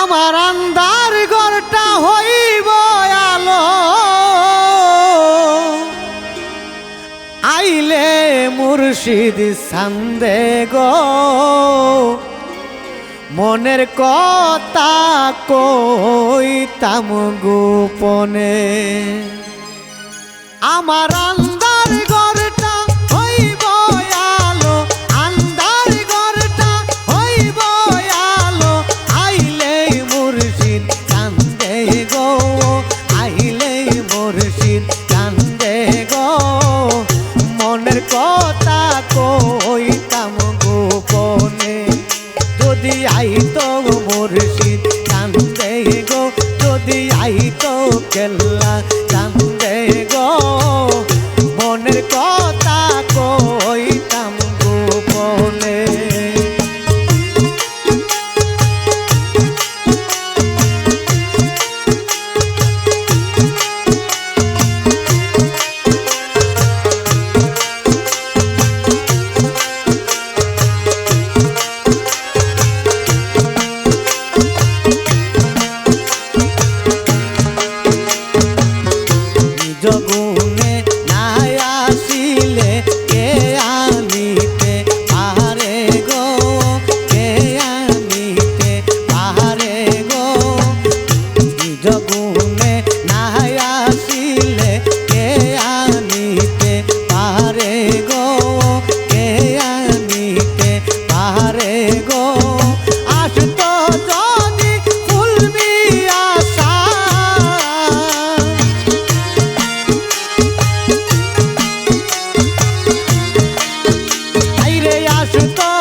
আমার আন্দার ঘরটা হইব আলো। আইলে মুর্শিদ সান্দে গো। মনের কথা কইতাম গোপনে। আমার আন্দার গো আইলে মুর্শিদ কান্দে গো। মনের কথা কইতাম গোপনে, যদি আইতো মুর্শিদ কান্দে গো, যদি আইতো কেল্লা জগুনে নাই আসিলে কে আনিতে পারে গো? কে আনিতে পারে গো? জগুনে Just go.